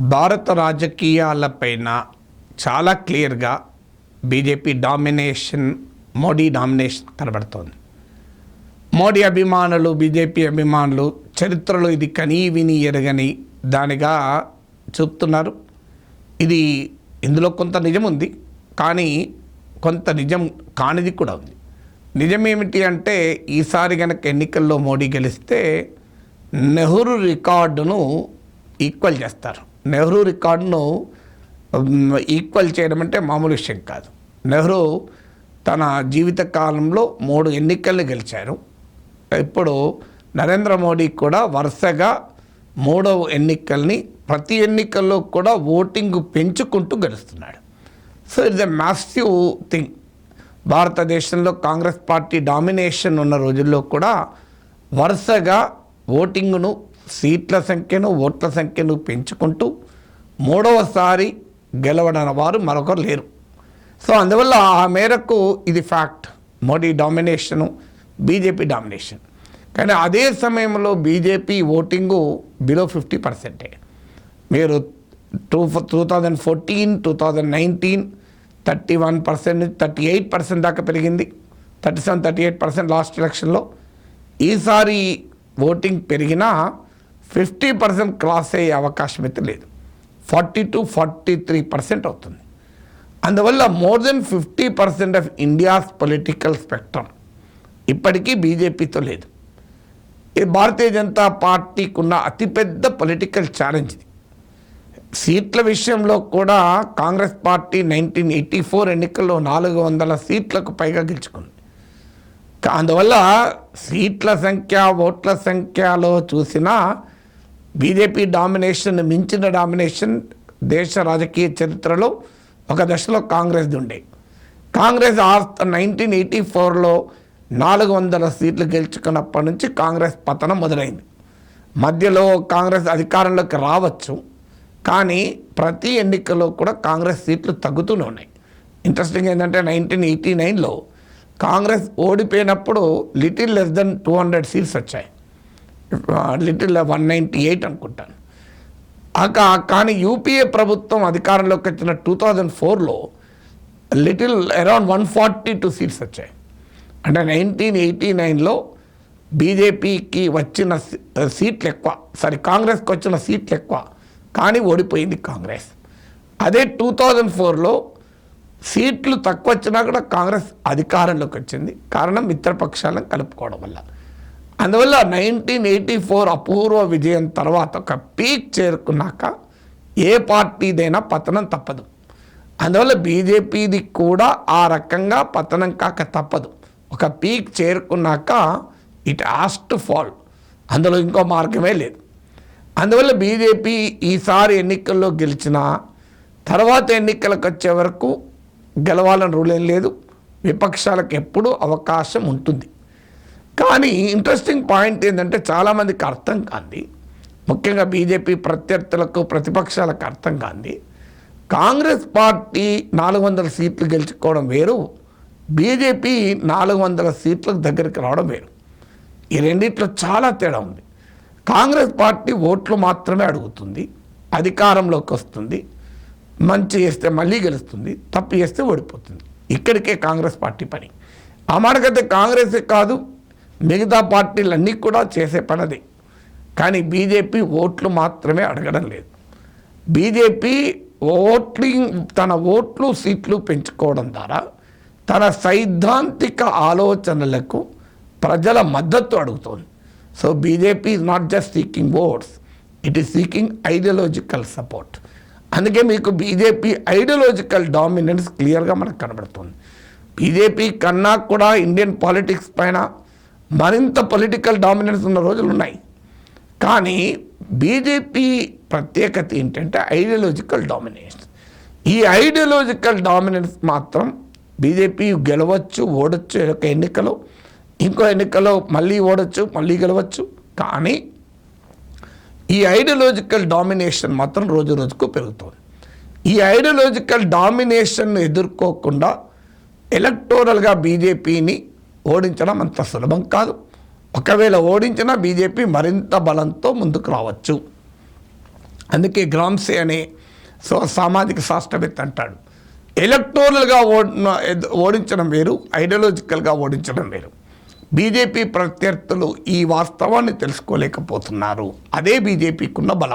భారత రాజకీయాలపైన చాలా క్లియర్గా బీజేపీ డామినేషన్ మోడీ డామినేషన్ కనబడుతోంది. మోడీ అభిమానులు బీజేపీ అభిమానులు చరిత్రలో ఇది కనీ విని ఎరగని దానిగా చూపుతున్నారు. ఇది ఇందులో కొంత నిజం ఉంది కానీ కొంత నిజం కానిది కూడా ఉంది. నిజం ఏమిటి అంటే ఈసారి కనుక ఎన్నికల్లో మోడీ గెలిస్తే నెహ్రూ రికార్డును ఈక్వల్ చేస్తారు. నెహ్రూ రికార్డును ఈక్వల్ చేయడం అంటే మామూలు విషయం కాదు. నెహ్రూ తన జీవిత కాలంలో మూడు ఎన్నికలు గెలిచారు. ఇప్పుడు నరేంద్ర మోడీ కూడా వరుసగా మూడవ ఎన్నికల్ని ప్రతి ఎన్నికల్లో కూడా ఓటింగ్ పెంచుకుంటూ గెలుస్తున్నాడు. So it's a massive thing భారతదేశంలో కాంగ్రెస్ పార్టీ డామినేషన్ ఉన్న రోజుల్లో కూడా వరుసగా ఓటింగ్ను సీట్ల సంఖ్యను ఓట్ల సంఖ్యను పెంచుకుంటూ మూడవసారి గెలవడన వారు మరొకరు లేరు. సో అందువల్ల ఆ మేరకు ఇది fact Modi domination BJP domination కానీ అదే సమయంలో బీజేపీ ఓటింగు బిలో ఫిఫ్టీ పర్సెంటే మీరు two two thousand fourteen two thousand nineteen thirty one percent thirty eight percent దాకా పెరిగింది. Thirty seven thirty eight percent last ఎలక్షన్లో ఈసారి ఓటింగ్ పెరిగినా ఫిఫ్టీ పర్సెంట్ క్రాస్ అయ్యే అవకాశం అయితే లేదు. Forty to forty three percent అవుతుంది. అందువల్ల more than fifty percent of India's political spectrum ఇప్పటికీ బీజేపీతో లేదు. ఇది భారతీయ జనతా పార్టీకి ఉన్న అతిపెద్ద పొలిటికల్ ఛాలెంజ్ ఇది. సీట్ల విషయంలో కూడా Congress party nineteen eighty four ఎన్నికల్లో నాలుగు వందల సీట్లకు పైగా గెలుచుకుంది. అందువల్ల సీట్ల సంఖ్య ఓట్ల సంఖ్యలో చూసినా బీజేపీ డామినేషన్ మించిన డామినేషన్ దేశ రాజకీయ చరిత్రలో ఒక దశలో కాంగ్రెస్ది ఉండే కాంగ్రెస్ నైన్టీన్ ఎయిటీ ఫోర్లో నాలుగు వందల సీట్లు గెలుచుకున్నప్పటి నుంచి కాంగ్రెస్ పతనం మొదలైంది. మధ్యలో కాంగ్రెస్ అధికారంలోకి రావచ్చు కానీ ప్రతి ఎన్నికల్లో కూడా కాంగ్రెస్ సీట్లు తగ్గుతూనే ఉన్నాయి. ఇంట్రెస్టింగ్ ఏంటంటే నైన్టీన్ ఎయిటీ నైన్లో కాంగ్రెస్ ఓడిపోయినప్పుడు little less than two hundred seats వచ్చాయి. లిటిల్ వన్ నైంటీ ఎయిట్ అనుకుంటాను. ఆక- కానీ యూపీఏ ప్రభుత్వం అధికారంలోకి వచ్చిన టూ థౌజండ్ ఫోర్లో little around one forty two seats వచ్చాయి. అంటే నైన్టీన్ ఎయిటీ నైన్లో బీజేపీకి వచ్చిన సీట్లు ఎక్కువ. సారీ కాంగ్రెస్కి వచ్చిన సీట్లు ఎక్కువ. కానీ ఓడిపోయింది కాంగ్రెస్. అదే టూ థౌజండ్ ఫోర్లో సీట్లు తక్కువ వచ్చినా కూడా కాంగ్రెస్ అధికారంలోకి వచ్చింది. కారణం మిత్రపక్షాలను కలుపుకోవడం వల్ల. అందువల్ల నైన్టీన్ ఎయిటీ ఫోర్ అపూర్వ విజయం తర్వాత ఒక పీక్ చేరుకున్నాక ఏ పార్టీదైనా పతనం తప్పదు. అందువల్ల బీజేపీది కూడా ఆ రకంగా పతనం కాక తప్పదు. ఒక పీక్ చేరుకున్నాక ఇట్ హ్యాస్ టు ఫాల్. అందులో ఇంకో మార్గమే లేదు. అందువల్ల బీజేపీ ఈసారి ఎన్నికల్లో గెలిచిన తర్వాత ఎన్నికలకు వచ్చే వరకు గెలవాలని రూలేం లేదు. విపక్షాలకు ఎప్పుడూ అవకాశం ఉంటుంది. కానీ ఇంట్రెస్టింగ్ పాయింట్ ఏంటంటే చాలామందికి అర్థం కాంది. ముఖ్యంగా బీజేపీ ప్రత్యర్థులకు ప్రతిపక్షాలకు అర్థం కాంది. కాంగ్రెస్ పార్టీ నాలుగు వందల సీట్లు గెలుచుకోవడం వేరు. బీజేపీ నాలుగు వందల సీట్లకు దగ్గరికి రావడం వేరు. ఈ రెండిట్లో చాలా తేడా ఉంది. కాంగ్రెస్ పార్టీ ఓట్లు మాత్రమే అడుగుతుంది. అధికారంలోకి వస్తుంది. మంచి చేస్తే మళ్ళీ గెలుస్తుంది. తప్పు చేస్తే ఓడిపోతుంది. ఇక్కడికే కాంగ్రెస్ పార్టీ పని. ఆ మాటకైతే కాంగ్రెసే కాదు మిగతా పార్టీలన్నీ కూడా చేసే పనిది. కానీ బీజేపీ ఓట్లు మాత్రమే అడగడం లేదు. బీజేపీ ఓట్లింగ్ తన ఓట్లు సీట్లు పెంచుకోవడం ద్వారా తన సైద్ధాంతిక ఆలోచనలకు ప్రజల మద్దతు అడుగుతోంది. So BJP is not just seeking votes it is seeking ideological support అందుకే మీకు బీజేపీ ఐడియలాజికల్ డామినెన్స్ క్లియర్గా మనకు కనబడుతుంది. బీజేపీ కన్నా కూడా ఇండియన్ పాలిటిక్స్ పైన మరింత పొలిటికల్ డామినెన్స్ ఉన్న రోజులు ఉన్నాయి. కానీ బీజేపీ ప్రత్యేకత ఏంటంటే ఐడియాలజికల్ డామినేషన్ ఈ ఐడియాలజికల్ డామినెన్స్ మాత్రం బీజేపీ గెలవచ్చు ఓడొచ్చు ఒక ఎన్నికలో ఇంకో ఎన్నికలో మళ్ళీ ఓడొచ్చు మళ్ళీ గెలవచ్చు. కానీ ఈ ఐడియాలజికల్ డామినేషన్ మాత్రం రోజు రోజుకు పెరుగుతుంది. ఈ ఐడియాలజికల్ డామినేషన్ ఎదుర్కోకుండా ఎలక్టోరల్గా బీజేపీని ఓడించడం అంత సులభం కాదు. ఒకవేళ ఓడించినా బీజేపీ మరింత బలంతో ముందుకు రావచ్చు. అందుకే గ్రామ్సే అనే సో సామాజిక శాస్త్రవేత్త అంటాడు. ఎలక్టోరల్గా ఓడిన ఓడించడం వేరు ఐడియాలజికల్గా ఓడించడం వేరు. బీజేపీ ప్రత్యర్థులు ఈ వాస్తవాన్ని తెలుసుకోలేకపోతున్నారు. అదే బీజేపీకున్న బలం.